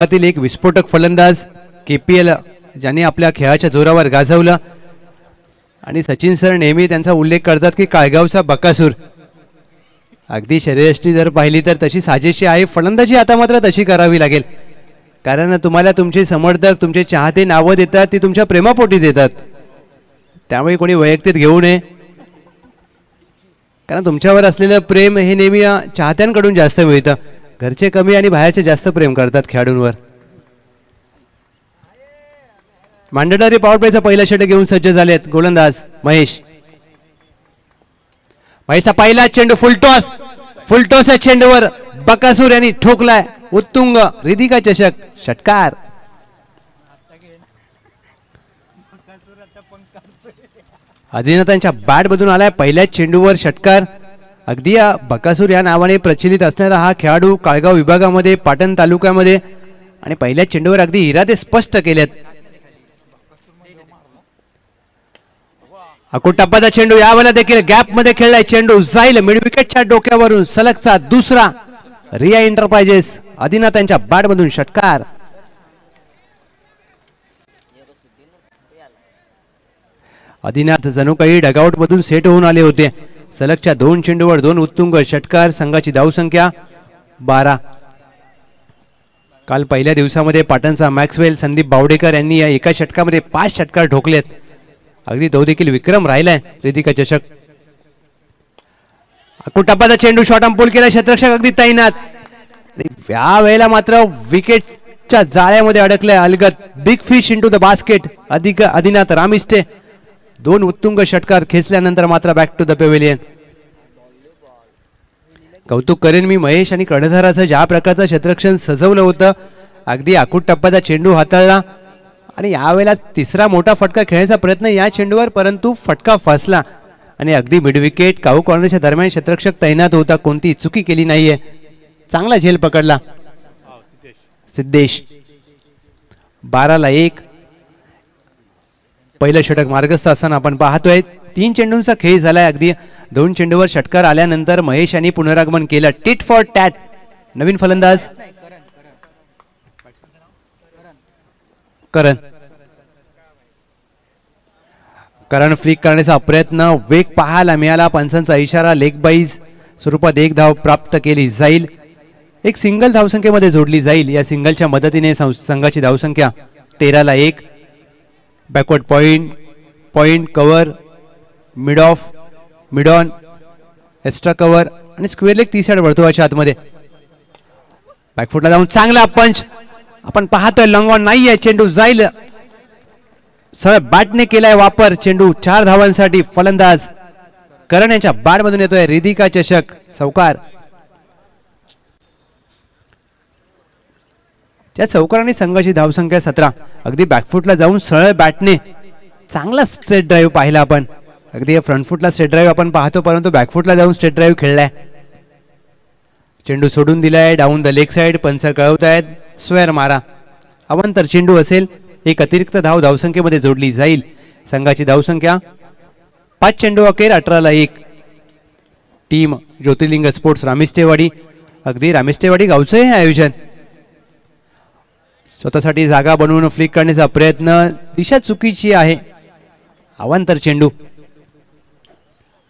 तील एक विस्फोटक फलंदाज के पी एल ज्यांनी आपल्या खेळाच्या जोरावर गाजवलं. आणि सचिन सर नेहमी त्यांचा उल्लेख करतात की काळगावचा बकासूर. अगदी शरीरष्टी जर पाहिली तर तशी साजेशी आहे. फलंदाजी आता मात्र तशी करावी लागेल. कारण तुम्हाला तुमचे समर्थक तुमचे चाहते नावं देतात ती तुमच्या प्रेमापोटी देतात. त्यामुळे कोणी वैयक्तिक घेऊ नये. कारण तुमच्यावर असलेलं प्रेम हे नेहमी चाहत्यांकडून जास्त मिळतं. घरचे कमी आणि बाहेरचे जास्त प्रेम करतात खेळाडूंवर. मांडणारी पॉवर प्लेचा पहिला षटक घेऊन सज्ज झालेत गोलंदाज महेश. महेशचा पहिला चेंडू फुलटॉस फुलटॉस या चेंडूवर बकासूर यांनी ठोकलाय उत्तुंग रिधिका चषक. षटकार. अधिनाथांच्या बॅट मधून आलाय पहिल्याच चेंडूवर षटकार. अगदी या बकासूर या नावाने प्रचलित असणारा हा खेळाडू काळगाव विभागामध्ये पाटण तालुक्यामध्ये आणि पहिल्या चेंडूवर अगदी इरादे स्पष्ट केलेत. अकुटप्पाचा चेंडू यावेळेला देखील गॅपमध्ये खेळलाय चेंडू जाईल. मिड विकेटच्या डोक्यावरून सलगचा दुसरा रिया एंटरप्राइजेस आदिनाथांच्या बॅट मधून षटकार. आदिनाथ जणू काही डगआउट मधून सेट होऊन आले होते. सलगच्या दोन चेंडूवर दोन उत्तुंग षटकार संघाची धावसंख्या बारा. काल पहिल्या दिवसामध्ये पाटणचा मॅक्सवेल संदीप बावडेकर यांनी या एका षटकामध्ये पाच षटकार ठोकलेत. अगदी तो देखील विक्रम राहिलाय रितिका चषक. कुटापाचा चेंडू शॉट अंपोल केला क्षेत्ररक्षक अगदी तैनात. या वेळेला मात्र विकेटच्या जाळ्यामध्ये अडकलाय अलगत big fish into the basket अधिक अधिनाथ रामिस्टे दोन उत्तुंग षटकार खेचल्यानंतर मात्र बॅक टू द पेव्हिलियन कौतुक करेन मी महेश आणि कर्णधाराचं ज्या प्रकारचं क्षेत्ररक्षण सजवलं होतं अगदी आखूट टप्प्याचा चेंडू हाताळला आणि यावेळेला तिसरा मोठा फटका खेळण्याचा प्रयत्न या चेंडूवर परंतु फटका फसला आणि अगदी मिडविकेट काऊ कॉर्नरच्या दरम्यान क्षेत्ररक्षक तैनात होता कोणती चुकी केली नाहीये. चांगला झेल पकडला. सिद्धेश. बाराला एक पहिलं षटक मार्गस्थ असताना आपण पाहतोय तीन चेंडूंचा खेळ झालाय अगदी. दोन चेंडूवर षटकार आल्यानंतर महेश यांनी पुनरागमन केलं. टिट फॉर टॅट नवीन फलंदाज. करण. करण फ्लिक करण्याचा प्रयत्न. वेग पाहायला मिळाला. पंचांचा इशारा लेग बाईज स्वरूपात एक धाव प्राप्त केली जाईल. एक सिंगल धावसंख्येमध्ये जोडली जाईल. या सिंगलच्या मदतीने संघाची धावसंख्या तेराला एक. Backward point point cover mid off mid on extra cover आणि स्क्वेअर लेग ती साईड वर्तुळाच्या आतमध्ये. बॅकफुटला जाऊन चांगला पंच आपण पाहतोय लॉंग ऑन नाहीये चेंडू जाईल. सरळ बॅटने केलाय वापर. चेंडू चार धावांसाठी फलंदाज. करण यांच्या येतोय रिधिका चषक. सौकार त्या चौकाराने संघाची धावसंख्या सतरा. अगदी बॅकफुटला जाऊन सरळ बॅटने चांगला स्ट्रेट ड्राईव्ह पाहिला आपण. अगदी फ्रंटफूटला स्ट्रेट ड्राईव्ह आपण पाहतो परंतु बॅकफुटला जाऊन स्ट्रेट ड्राईव्ह खेळलाय. चेंडू सोडून दिलाय डाऊन द लेग साईड पंचर कळवत आहेत स्वेअर मारा. अवांतर चेंडू असेल एक अतिरिक्त धाव धावसंख्येमध्ये जोडली जाईल. संघाची धावसंख्या पाच चेंडू अखेर अठराला एक. टीम ज्योतिर्लिंग स्पोर्ट्स रामिस्टेवाडी अगदी रामिस्टेवाडी गावचं हे आयोजन. स्वतःसाठी जागा बनवून फ्लिक करण्याचा प्रयत्न दिशा चुकीची आहे. अवांतर चेंडू.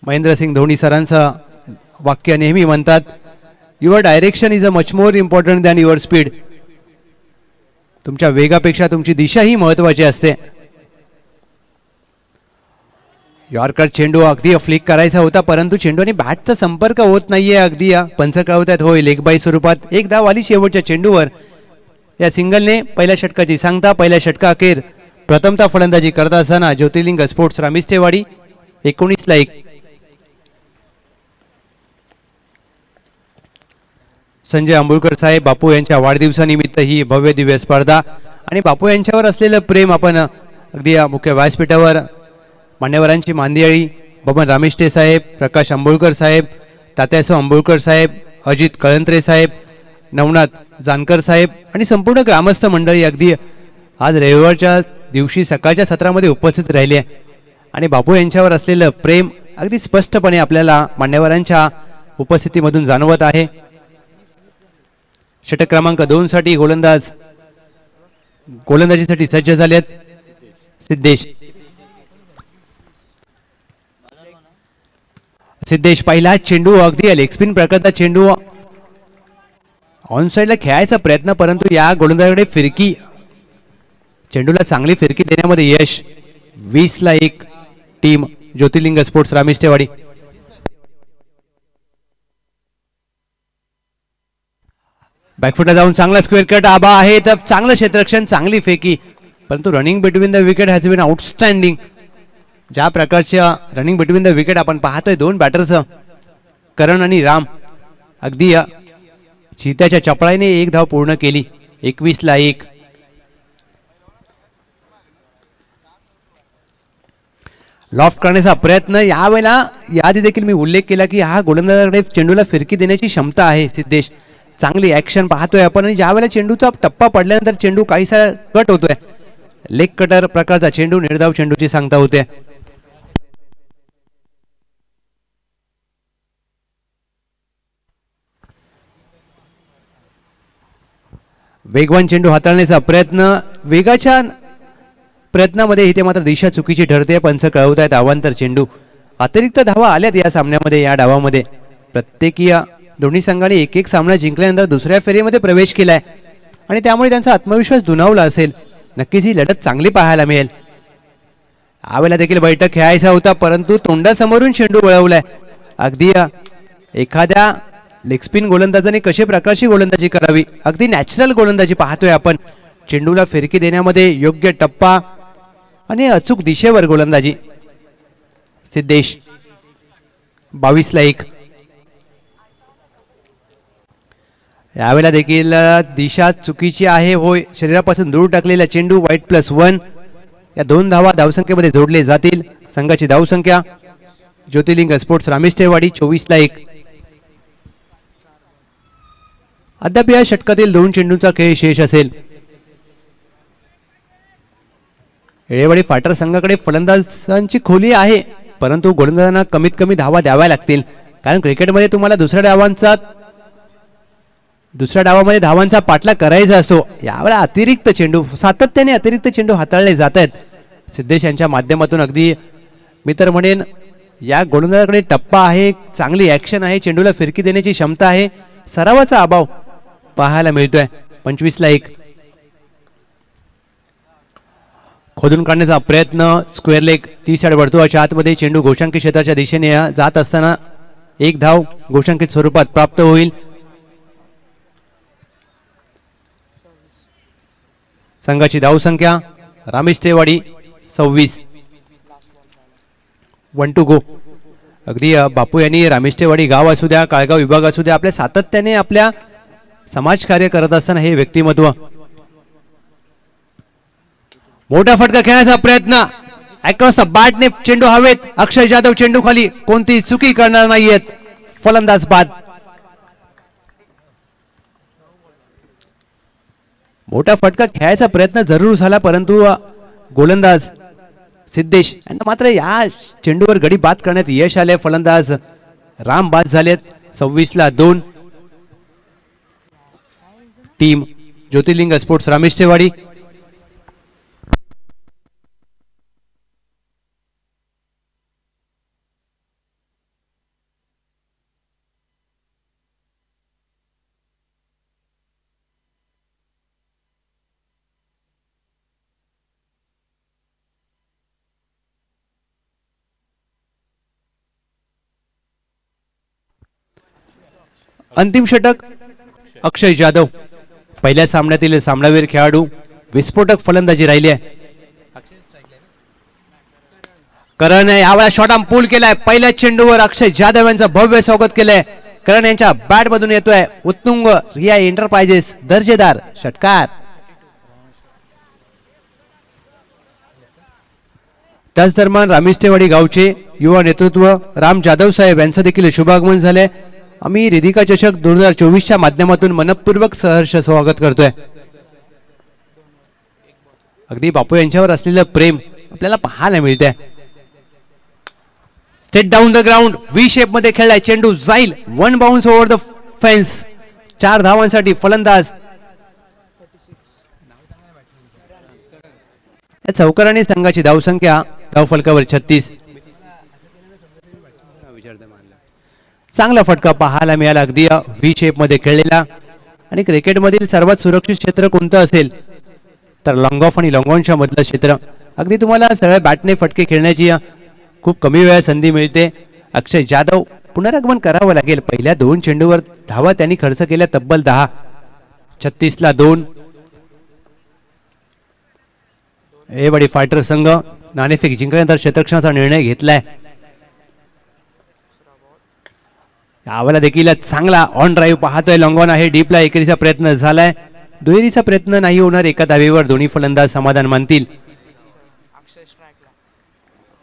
महेंद्रसिंग धोनी सरांचं वाक्य नेहमी म्हणतात your direction is a much more important than your speed तुमच्या वेगापेक्षा तुमची दिशा ही महत्वाची असते. यॉर्कर चेंडू अगदी फ्लिक करायचा होता परंतु चेंडूने बॅटचा संपर्क होत नाहीये अगदी या पंच कळवतात होय. लेगबाई स्वरूपात एक धाव आली शेवटच्या चेंडूवर या सिंगलने पहिल्या षटकाची सांगता पहिल्या षटका अखेर प्रथमता फलंदाजी करत असताना ज्योतिर्लिंग स्पोर्ट्स रामिस्टेवाडी एकोणीसला एक. संजय आंबुळकर साहेब बापू यांच्या वाढदिवसानिमित्त ही भव्य दिव्य स्पर्धा. आणि बापू यांच्यावर असलेलं प्रेम आपण अगदी या मुख्य व्यासपीठावर मान्यवरांची मांदियाळी बबन रामिष्टे साहेब प्रकाश आंबोळकर साहेब तात्यासो आंबोळकर साहेब अजित कळंत्रे साहेब नवनाथ जानकर साहेब आणि संपूर्ण ग्रामस्थ मंडळी अगदी आज रविवारच्या दिवशी सकाळच्या सत्रामध्ये उपस्थित राहिले. आहे आणि बापू यांच्यावर असलेलं प्रेम अगदी स्पष्टपणे आपल्याला मान्यवरांच्या उपस्थितीमधून जाणवत आहे. षटक क्रमांक दोन साठी गोलंदाज गोलंदाजीसाठी सज्ज झालेत सिद्धेश. सिद्धेश पहिला चेंडू अगदी आले स्पिन प्रकारचा चेंडू ऑन साईडला खेळायचा प्रयत्न परंतु या गोलंदाजाकडे फिरकी चेंडूला चांगली फिरकी देण्यामध्ये यश. वीस ला एक टीम ज्योतिर्लिंग स्पोर्ट्स रामेशटेवाडी बॅकफुटला जाऊन चांगला स्क्वेअर कट आबा आहे. तर चांगलं क्षेत्ररक्षण चांगली फेकी. परंतु running between the wicket has been outstanding ज्या प्रकारच्या रनिंग बिटवीन द विकेट आपण पाहतोय दोन बॅटर्स करण आणि राम. अगदी चित्याच्या चपळाईने एक धाव पूर्ण केली. एकवीसला एक. लॉफ्ट करण्याचा प्रयत्न. यावेळेला याआधी देखील मी उल्लेख केला की हा गोलंदाजाकडे चेंडूला फिरकी देण्याची क्षमता आहे सिद्धेश. चांगली ऍक्शन पाहतोय आपण आणि ज्यावेळेला चेंडूचा टप्पा पडल्यानंतर चेंडू काहीसा कट होतोय. लेग कटर प्रकारचा चेंडू निर्धाव चेंडूची सांगता होते. वेगवान चेंडू हाताळण्याचा प्रयत्न वेगाच्या प्रयत्नामध्ये इथे मात्र दिशा चुकीची ठरते पंच कळवत आहेत अवांतर चेंडू. अतिरिक्त धावा आल्यात या सामन्यामध्ये या डावामध्ये. प्रत्येकी दोन्ही संघाने एक एक सामना जिंकल्यानंतर दुसऱ्या फेरीमध्ये प्रवेश केलाय. आणि त्यामुळे त्यांचा आत्मविश्वास दुनावला असेल. नक्कीच ही लढत चांगली पाहायला मिळेल. यावेळेला देखील बैठक खेळायचा होता परंतु तोंडासमोरून चेंडू वळवलाय. अगदी एखाद्या लेगस्पिन गोलंदाजाने कशा प्रकारची गोलंदाजी करावी? अगदी नॅचरल गोलंदाजी पाहतोय आपण. चेंडूला फिरकी देण्यामध्ये योग्य टप्पा आणि अचूक दिशेवर गोलंदाजी. सिद्धेश बावीसला एक. यावेळेला देखील दिशा चुकीची आहे होय. शरीरापासून दूर टाकलेला चेंडू वाईट प्लस वन या दोन धावा धावसंख्येमध्ये जोडले जातील. संघाची धावसंख्या. ज्योतिर्लिंग स्पोर्ट्स रामेशवाडी चोवीसला एक. अद्याप या षटकातील दोन चेंडूंचा खेळ शेष असेल. येळेवाडी फाटर संघाकडे फलंदाजांची खोली आहे परंतु गोलंदाजांना कमीत कमी धावा द्याव्या लागतील. कारण क्रिकेटमध्ये तुम्हाला दुसऱ्या डावांचा दुसऱ्या डावामध्ये धावांचा पाठला करायचा असतो. यावेळेला अतिरिक्त चेंडू सातत्याने अतिरिक्त चेंडू हाताळले जात आहेत. सिद्धेश यांच्या माध्यमातून अगदी मी तर म्हणेन या गोलंदाजाकडे टप्पा आहे चांगली ऍक्शन आहे चेंडूला फिरकी देण्याची क्षमता आहे. सरावाचा अभाव पाहायला मिळतोय. पंचवीसला एक. खोदून काढण्याचा प्रयत्न स्क्वेअर लेग तीस साडे वर्तुळाच्या आतमध्ये चेंडू घोषांकित क्षेत्राच्या दिशेने जात असताना एक धाव घोषांकित स्वरूपात प्राप्त होईल. संघाची धावसंख्या रामेश तेवाडी सव्वीस. वन टू गो अगदी बापू यांनी रामेशटेवाडी गाव असू द्या काळगाव विभाग असू द्या आपल्या सातत्याने आपल्या समाजकार्य करत असताना हे व्यक्तिमत्व. मोठा फटका खेळण्याचा प्रयत्न. अक्रॉस बॅटने चेंडू हवेत. अक्षय जाधव चेंडू खाली. कोणती चुकी करणार नाहीयेत. फलंदाज बाद. मोठा फटका खेळायचा प्रयत्न जरूर झाला परंतु गोलंदाज सिद्धेश यांना मात्र या चेंडूवर गडी बाद करण्यात यश आले फलंदाज राम बाद झालेत. सव्वीसला दोन. टीम ज्योतिर्लिंग स्पोर्ट्स रामेश तेवाडी अंतिम षटक अक्षय जाधव। पहिल्या सामन्यातील सामनावीर खेळाडू विस्फोटक फलंदाजी राहिली आहे. करण यावेळेला शॉट पूल केलाय. पहिल्या चेंडूवर अक्षय जाधव यांचं भव्य स्वागत केलंय. करण यांच्या बॅट मधून येतोय उत्तुंग रिया एंटरप्राइजेस दर्जेदार षटकार. त्याच दरम्यान रामिष्टेवाडी गावचे युवा नेतृत्व राम जाधव साहेब यांचं देखील शुभागमन झालंय. आम्ही रिधिका चषक दोन हजार चोवीसच्या माध्यमातून मनपूर्वक सहर्ष स्वागत करतोय. अगदी बापू यांच्यावर असलेलं प्रेम आपल्याला पाहायला मिळतंय. Straight down the ground V शेपमध्ये खेळलाय चेंडू जाईल. One bounce over the fence चार धावांसाठी फलंदाज. चौकाराणी संघाची धावसंख्या धावफलकावर छत्तीस. चांगला फटका पाहायला मिळाला. अगदी व्ही शेपमध्ये खेळलेला. आणि क्रिकेटमधील सर्वात सुरक्षित क्षेत्र कोणतं असेल? तर लॉंग ऑफ आणि लॉंग ऑनच्या मधलं क्षेत्र. अगदी तुम्हाला सरळ बॅटने फटके खेळण्याची खूप कमी वेळा संधी मिळते. अक्षय जाधव पुनरागमन करावं लागेल. पहिल्या दोन चेंडूवर धावा त्यांनी खर्च केल्या तब्बल दहा. छत्तीसला दोन. ए बडी फायटर संघ नाणेफेक जिंकल्यानंतर क्षेत्रक्षणाचा निर्णय घेतलाय. आवाला देखील चांगला ऑन ड्राईव्ह पाहतोय. लॉंगॉन आहे डीपला एकेरीचा प्रयत्न झालाय. दुहेरीचा प्रयत्न नाही होणार एका धावेवर दोन्ही फलंदाज समाधान मानतील.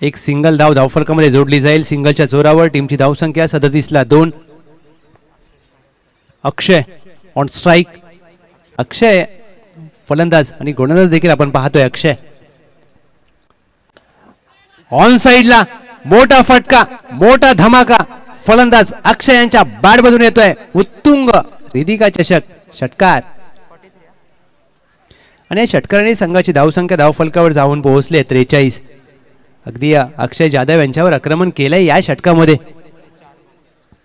एक सिंगल धाव धावफलकामध्ये जोडली जाईल. सिंगलच्या जोरावर टीमची धावसंख्या सदतीसला दोन. अक्षय ऑन स्ट्राईक अक्षय फलंदाज आणि गोलंदाज देखील आपण पाहतोय अक्षय. ऑन साइडला मोठा फटका मोठा धमाका. फलंदाज अक्षय यांच्या बॅट मधून येतोय. उत्तुंग रिदिका चषक षटकार. आणि या षटकाराने संघाची धावसंख्या धावफलकावर जाऊन पोहोचले त्रेचाळीस. अगदी अक्षय जाधव यांच्यावर आक्रमण केलंय या षटकामध्ये.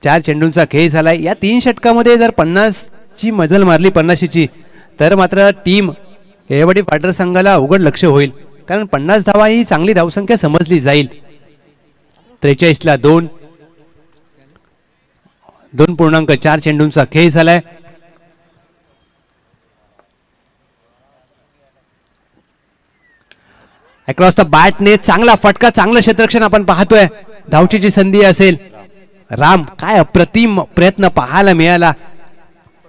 चार चेंडूंचा खेळ झालाय. या तीन षटकामध्ये जर पन्नासची मजल मारली पन्नाशीची तर मात्र टीम एवढी फायटर संघाला अवघड लक्ष होईल. कारण पन्नास धावा ही चांगली धावसंख्या समजली जाईल. त्रेचाळीसला दोन दोन पूर्णांक चार चेंडूंचा खेळ झालाय. अक्रॉस द बॅटने चांगला फटका चांगलं क्षेत्रक्षण आपण पाहतोय. धावचीची संधी असेल. राम काय अप्रतिम प्रयत्न पाहायला मिळाला.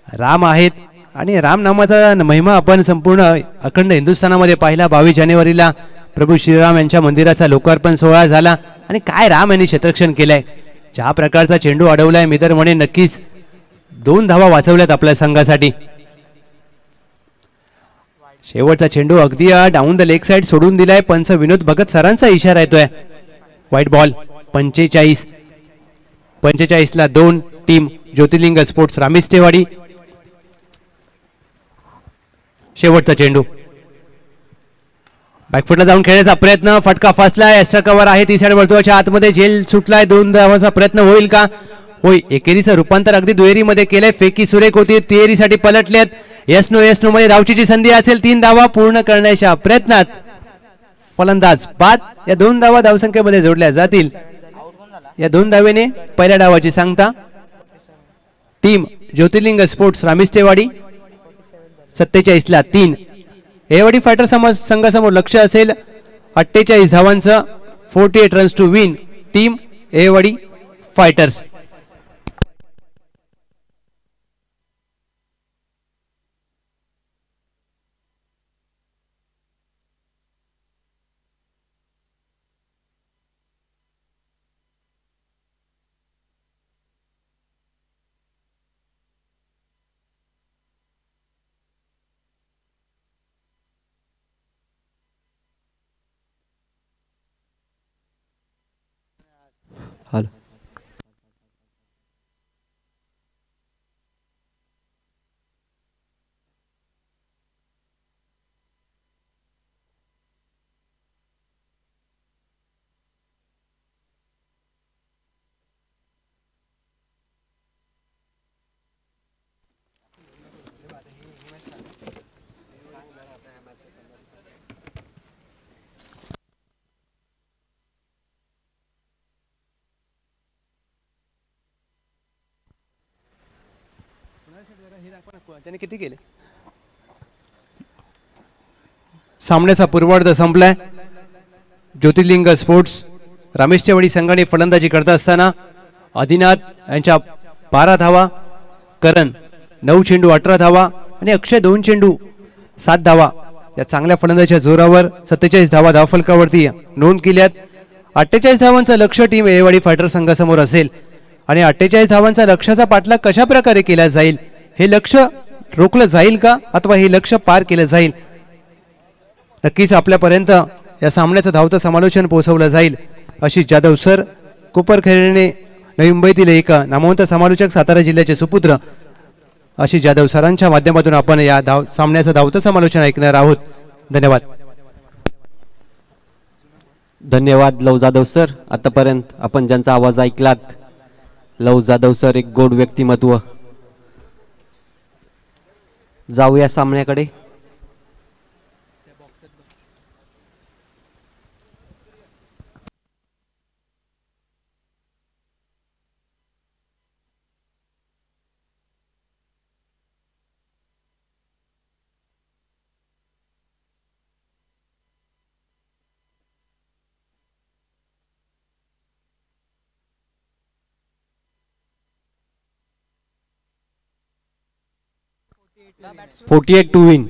राम आहेत आणि राम नामाचा महिमा आपण संपूर्ण अखंड हिंदुस्थानामध्ये पाहिला बावीस जानेवारीला. प्रभू श्रीराम यांच्या मंदिराचा लोकार्पण सोहळा झाला आणि काय राम यांनी क्षेत्रक्षण केलंय? ज्या प्रकारचा चेंडू अडवलाय मी तर म्हणे नक्कीच दोन धावा वाचवल्यात आपल्या संघासाठी. शेवटचा चेंडू अगदी डाऊन द लेग साइड सोडून दिलाय पंच विनोद भगत सरांचा इशारा येतोय. व्हाईट बॉल पंचेचाळीस. पंचेचाळीसला दोन टीम ज्योतिर्लिंग स्पोर्ट्स रामिस्टेवाडी शेवटचा चेंडू. बॅकफुटला जाऊन खेळण्याचा प्रयत्न. फटका फसलाय. एक्स्ट्रा कव्हर आहे. तिसऱ्या वर्तुळाच्या आतमध्ये झेल सुटलाय. दोन धावांचा प्रयत्न होईल का? होय एकेरीचं रूपांतर अगदी दुहेरीमध्ये केलंय. फेकी सुरेख होती. तिहेरीसाठी पलटलेत. एस नो एस नो मध्ये धावचीची संधी असेल. तीन धावा पूर्ण करण्याच्या प्रयत्नात. फलंदाज पाच या दोन धावा धावसंख्येमध्ये जोडल्या जातील. या दोन धावेने पहिल्या डावाची सांगता. टीम ज्योतिर्लिंग स्पोर्ट्स रामिस्टेवाडी सत्तेचाळीसला तीन. एवाडी फायटर समाज संघासमोर लक्ष असेल. अठ्ठेचाळीस धावांचं forty eight runs to win team Ewadi fighters Voilà. त्याने किती केले? सामन्याचा पूर्वार्ध संपलाय. ज्योतिर्लिंग स्पोर्ट्स रमेशच्या संघाने फलंदाजी करत असताना आदिनाथ यांच्या बारा धावा करण नऊ चेंडू अठरा धावा आणि अक्षय दोन चेंडू सात धावा. या चांगल्या फलंदाजीच्या जोरावर सत्तेचाळीस धावा धावफलकावरती नोंद केल्यात. अठ्ठेचाळीस धावांचं लक्ष टीम एवाडी फायटर संघासमोर असेल आणि अठ्ठेचाळीस धावांचा लक्षाचा पाठलाग कशा प्रकारे केला जाईल? हे लक्ष रोखलं जाईल का? अथवा हे लक्ष पार केलं जाईल? नक्कीच आपल्यापर्यंत या सामन्याचं धावतं समालोचन पोहोचवलं जाईल अशी जाधव सर कोपरखेळणे नवी मुंबईतील एक नामवंत समालोचक सातारा जिल्ह्याचे सुपुत्र अशी जाधव सरांच्या माध्यमातून आपण या धाव सामन्याचं धावतं समालोचन ऐकणार आहोत. धन्यवाद. धन्यवाद लव जाधव सर. आतापर्यंत आपण ज्यांचा आवाज ऐकलात लव जाधव सर एक गोड व्यक्तिमत्व. जाऊया सामन्याकडे. Forty eight to win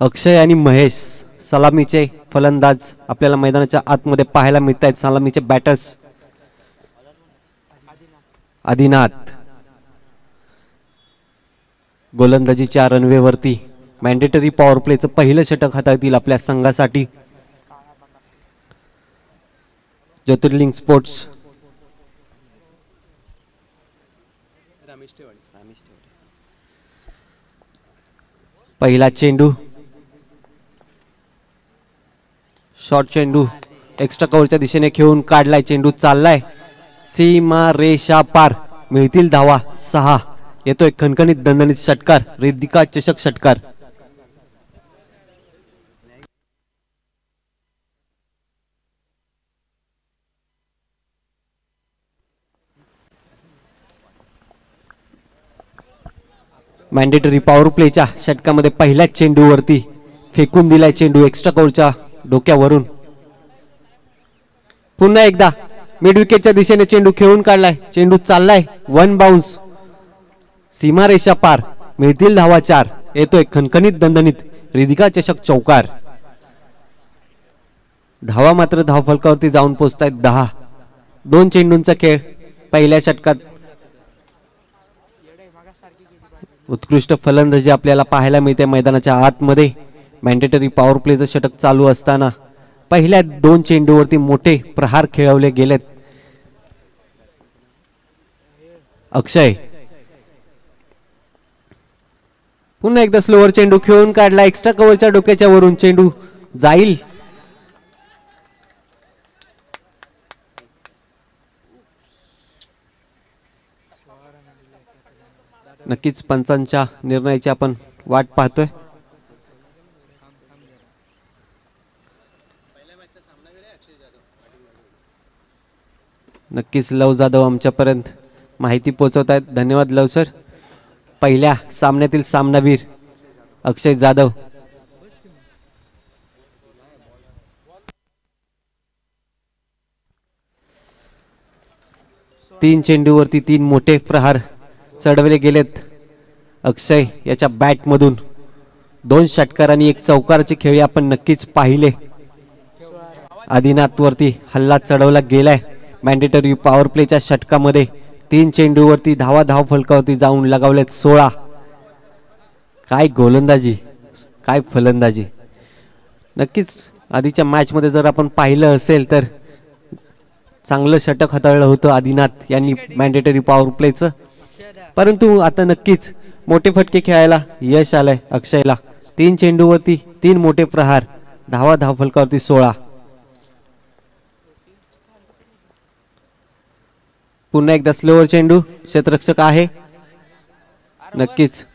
Akshay आणि महेश सलामीचे फलंदाज आपल्याला मैदानाच्या आतमध्ये पाहायला मिळत आहेत. सलामीचे बॅटर्स आदिनाथ. गोलंदाजीच्या रनवेवरती मॅन्डेटरी पॉवर प्लेचं पहिलं षटक हाताळतील आपल्या संघासाठी. ज्योतिर्लिंग स्पोर्ट्स पहिला चेंडू. शॉर्ट चेंडू. एक्स्ट्रा कव्हरच्या दिशेने खेळून काढलाय चेंडू चाललाय. सीमा रेषा पार. मिळतील धावा सहा. येतोय खणखणीत दणदणीत षटकार. रिद्धिका चषक षटकार. मॅन्डेटरी पॉवर प्लेच्या षटकामध्ये पहिल्याच चेंडूवरती फेकून दिलाय चेंडू एक्स्ट्रा कव्हरच्या डोक्यावरून. पुन्हा एकदा मिड विकेटच्या दिशेने चेंडू खेळून काढलाय. चेंडू चाललाय. वन बाउन्स सीमारेषा पार. मिळतील धावा चार. येतोय खणखणीत दणदणीत रिधिका चषक चौकार. धावा मात्र धावफलकावरती जाऊन पोचतायत दहा. दोन चेंडूंचा खेळ पहिल्या षटकात उत्कृष्ट फलंदाजी आपल्याला पाहायला मिळते मैदानाच्या आतमध्ये. मॅन्डेटरी पॉवर प्लेचं षटक चालू असताना पहिल्या दोन चेंडूवरती मोठे प्रहार खेळवले गेलेत. अक्षय. पुन्हा एकदा स्लोवर चेंडू खेळून काढला. एक्स्ट्रा कव्हरच्या डोक्याच्या वरून चेंडू जाईल. नक्कीच पंचांच्या निर्णयाची आपण वाट पाहतोय. नक्कीच लव जाधव आमच्यापर्यंत माहिती पोहोचवत आहेत. धन्यवाद लव सर. पहिल्या सामन्यातील सामनावीर अक्षय जाधव. तीन चेंडूवरती तीन मोठे प्रहार चढवले गेलेत. अक्षय याच्या बॅटमधून दोन षटकार आणि एक चौकाराचे खेळी आपण नक्कीच पाहिले. आदिनाथवरती हल्ला चढवला गेलाय. मॅन्डेटरी पॉवर प्लेच्या षटकामध्ये तीन चेंडूवरती धावा धाव फलकावरती जाऊन लगावलेत सोळा. काय गोलंदाजी काय फलंदाजी. नक्कीच आधीच्या मॅचमध्ये जर आपण पाहिलं असेल तर चांगलं षटक हाताळलं होतं आदिनाथ यांनी मॅन्डेटरी पॉवर प्लेचं परंतु आता नक्कीच मोठे फटके खेळायला यश आलंय अक्षयला. तीन चेंडूवरती तीन मोठे प्रहार. धावा धाव फलकावरती सोळा. पुन्हा एकदा स्लोवर चेंडू. क्षेत्ररक्षक आहे. नक्कीच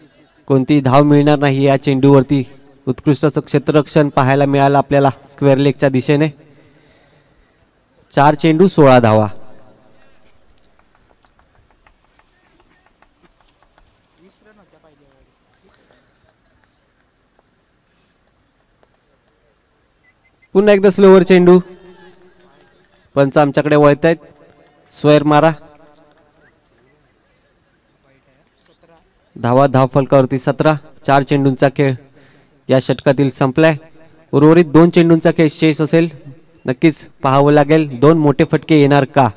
कोणती धाव मिळणार नाही या चेंडूवरती. उत्कृष्ट असं क्षेत्ररक्षण पाहायला मिळालं आपल्याला स्क्वेअर लेगच्या दिशेने. चार चेंडू सोळा धावा. पुन्हा एकदा स्लोवर चेंडू पंच आमच्याकडे वळत आहेत. स्वेर मारा. धावा धाव फलकावरती सतरा. चार चेंडूंचा खेळ. या षटकातील संपलाय. उर्वरित दोन चेंडूंचा खेळ शेष असेल. नक्कीच पाहावं लागेल. दोन मोठे फटके येणार का?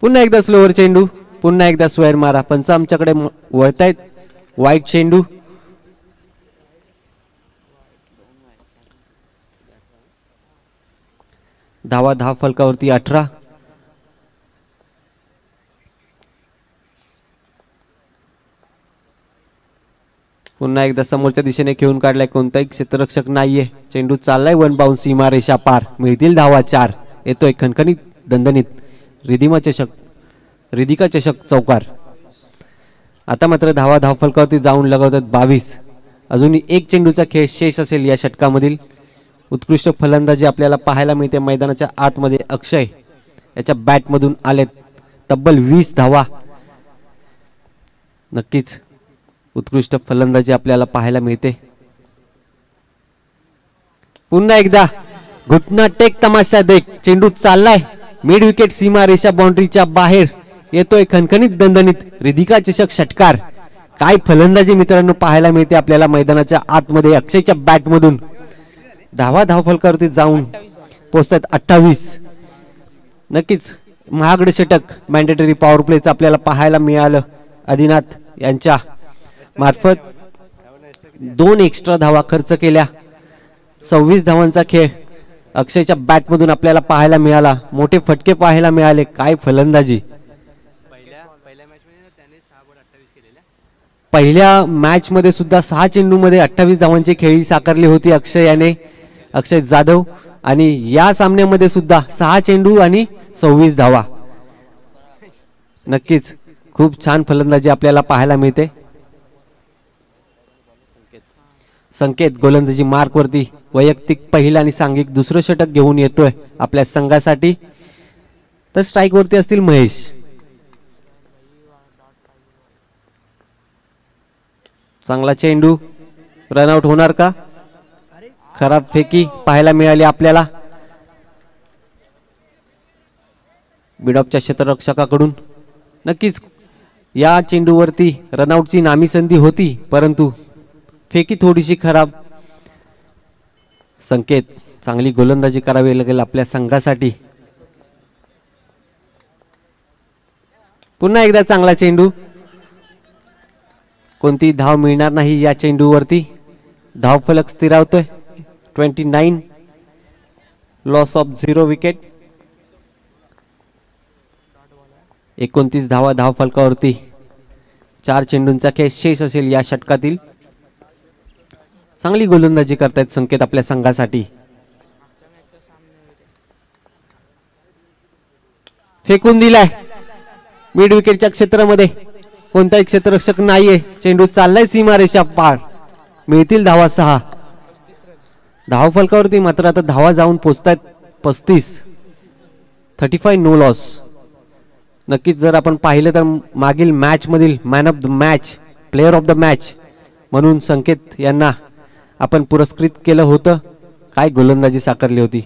पुन्हा एकदा स्लोवर चेंडू पुन्हा एकदा स्वेर मारा. पंच आमच्याकडे वळतायत वाईट चेंडू. धावा धाव फलकावरती अठरा. पुन्हा एकदा समोरच्या दिशेने खेळून काढलाय कोणताही क्षेत्ररक्षक नाहीये. चेंडू चाललाय वन बाउन्स सीमारेषा पार. मिळतील धावा चार. येतोय खणखणीत दणदणीत. रिधिमा चषक रिधिका चषक चौकार. आता मात्र धावा धाव फलकावरती जाऊन लगावतात बावीस. अजूनही एक चेंडूचा खेळ शेष असेल या षटकामधील. उत्कृष्ट फलंदाजी आपल्याला पाहायला मिळते. मैदानाच्या आतमध्ये अक्षय. याच्या बॅटमधून आलेत. तब्बल वीस धावा. नक्कीच उत्कृष्ट फलंदाजी आपल्याला पाहायला मिळते. पुन्हा एकदा घुटना टेक तमाशा देख. चेंडू चाललाय. मिड विकेट सीमा रेषा बाउंड्रीच्या बाहेर. येतोय खणखणीत दणदणीत रिधिका चषक षटकार. काय फलंदाजी मित्रांनो पाहायला मिळते आपल्याला मैदानाच्या आतमध्ये. अक्षयच्या बॅटमधून. धावा धावफलकावरती जाऊन पोचतात अठ्ठावीस. नक्कीच महागड षटक मॅन्डेटरी पॉवर प्लेचं आपल्याला पाहायला मिळालं. आदिनाथ यांच्या मार्फत दोन एक्स्ट्रा धावा खर्च केल्या. सव्वीस धावांचा खेळ अक्षयच्या बॅटमधून आपल्याला पाहायला मिळाला. मोठे फटके पाहायला मिळाले. काय फलंदाजी. पहिल्या मॅच मध्ये सुद्धा सहा चेंडू मध्ये अठ्ठावीस धावांची खेळी साकारली होती अक्षय याने. अक्षय जाधव आणि या सामन्यामध्ये सुद्धा सहा चेंडू आणि सव्वीस धावा. नक्कीच खूप छान फलंदाजी आपल्याला पाहायला मिळते. संकेत गोलंदाजी मार्क वरती वैयक्तिक पहिला आणि सांघिक दुसरं षटक घेऊन येतोय आपल्या संघासाठी. तर स्ट्राईक वरती असतील महेश. चांगला चेंडू. रनआउट होणार का? खराब फेकी पाहायला मिळाली आपल्याला. बिडॉपच्या क्षेत्ररक्षकाकडून नक्कीच या चेंडूवरती रनआउटची नामी संधी होती परंतु फेकी थोडीशी खराब. संकेत चांगली गोलंदाजी करावी लागेल आपल्या संघासाठी. पुन्हा एकदा चांगला चेंडू. कोणती धाव मिळणार नाही या चेंडूवरती. धाव फलक स्थिरावतोय. Twenty nine loss of zero wicket एकोणतीस धावा धाव फलकावरती चार चेंडूंचा खेळ शेष असेल या षटकातील. चांगली गोलंदाजी करतायत संकेत आपल्या संघासाठी. फेकून दिलाय. मिड विकेटच्या क्षेत्रामध्ये. कोणताही क्षेत्ररक्षक नाहीये. चेंडू चाललाय सीमारेषा पार. मिळतील धावा सहा. धाव फलकावरती मात्र आता धावा जाऊन पोचतायत पस्तीस. थर्टी फाय नो लॉस नक्कीच जर आपण पाहिलं तर मागील मॅच मधील man of the match player of the match म्हणून संकेत यांना आपण पुरस्कृत केलं होतं. काय गोलंदाजी साकारली होती?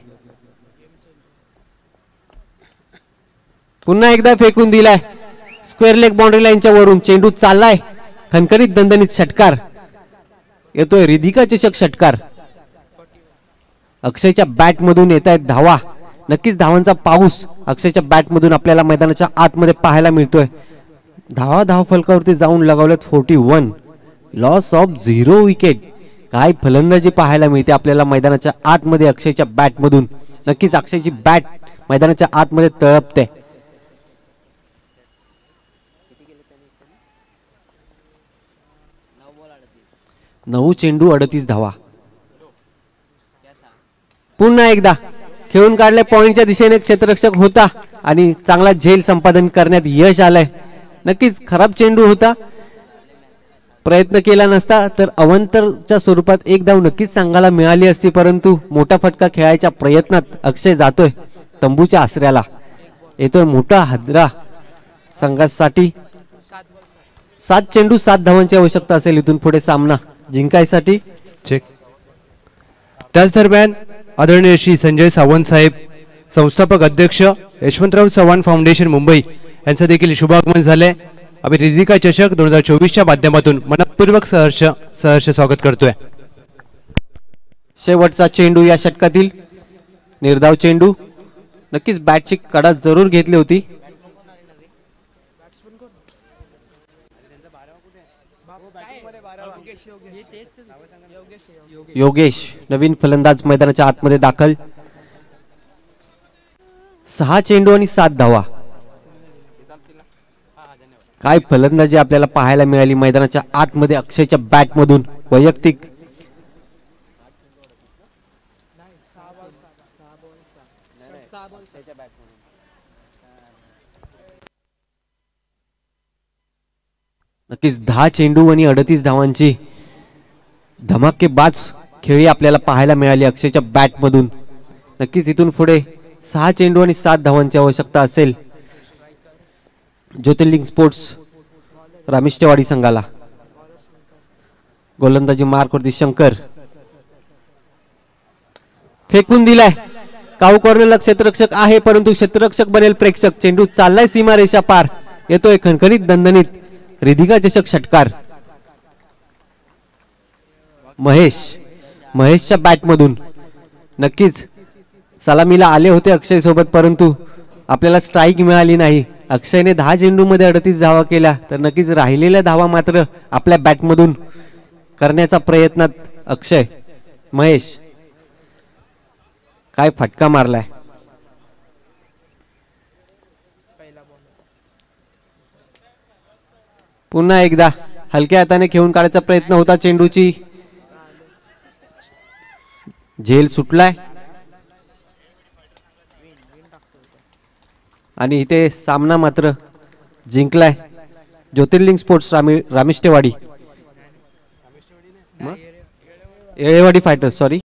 पुन्हा एकदा फेकून दिलाय. स्क्वेअर लेग बाउंड्री लाईनच्या वरून चेंडू चाललाय. खणखणीत दणदणीत षटकार. येतोय रिधिका चषक षटकार. अक्षयच्या बॅट मधून येत आहेत धावा. नक्कीच धावांचा पाऊस अक्षयच्या बॅट मधून आपल्याला मैदानाच्या आतमध्ये पाहायला मिळतोय. धावा धाव फलकावरती जाऊन लगावल्यात forty one. Loss of zero wicket काय फलंदाजी पाहायला मिळते आपल्याला मैदानाच्या आतमध्ये अक्षयच्या बॅट मधून नक्कीच अक्षयची बॅट मैदानाच्या आतमध्ये तळपते. नऊ चेंडू अडतीस धावा. पुन्हा एकदा खेळून काढले. पॉईंटच्या दिशेने क्षेत्ररक्षक होता आणि चांगला झेल संपादन करण्यात यश आलंय. नक्कीच खराब चेंडू होता. प्रयत्न केला नसता तर अवंतरच्या स्वरूपात एक धाव नक्कीच सांगायला मिळाली असती परंतु मोठा फटका खेळायच्या प्रयत्नात अक्षय जातोय तंबूच्या आसऱ्याला. येतोय मोठा हादरा संघासाठी. सात चेंडू सात धावांची आवश्यकता असेल इथून पुढे सामना जिंकायसाठी. त्याच दरम्यान आदरणीय श्री संजय सावंत साहेब संस्थापक अध्यक्ष यशवंतराव चव्हाण फाउंडेशन मुंबई. यांचं देखील शुभागमन झालंय. आम्ही रिधिका चषक दोन हजार चोवीसच्या माध्यमातून मनपूर्वक सहर्ष सहर्ष स्वागत करतोय. शेवटचा चेंडू या षटकातील निर्धाव चेंडू. नक्कीच बॅटची कडा जरूर घेतली होती. योगेश नवीन फलंदाज मैदानाच्या आतमध्ये दाखल. सहा चेंडू आणि सात धावा. काय फलंदाजी आपल्याला पाहायला मिळाली मैदानाच्या आतमध्ये अक्षयच्या बॅटमधून वैयक्तिक. नक्कीच दहा चेंडू आणि अडतीस धावांची धमाकेबाज खेळी आपल्याला पाहायला मिळाली अक्षयच्या बॅटमधून नक्कीच इथून पुढे सहा चेंडू आणि सात धावांची आवश्यकता असेल. ज्योतिर्लिंग स्पोर्ट्स रामिष्टेवाडी संघाला. गोलंदाजी मार्कवरती शंकर. फेकून दिलाय. काऊ कॉर्नरला क्षेत्ररक्षक आहे परंतु क्षेत्ररक्षक बनेल प्रेक्षक. चेंडू चाललाय सीमारेषा पार. येतोय खणखणीत दणदणीत. रिधिका चषक षटकार. महेश. महेशच्या बॅटमधून. नक्कीच. सलामीला आले होते अक्षय सोबत परंतु आपल्याला स्ट्राईक मिळाली नाही. अक्षयने दहा चेंडूमध्ये अडतीस धावा केल्या तर नक्कीच राहिलेल्या धावा मात्र आपल्या बॅटमधून करण्याचा प्रयत्नात अक्षय. महेश काय फटका मारलाय? पुन्हा एकदा हलक्या हाताने खेळून काढायचा प्रयत्न होता चेंडूची. झेल सुटलाय. आणि इथे सामना मात्र जिंकलाय. Jyotirlinga sports Rami Ramishtewadi Yelewadi fighters sorry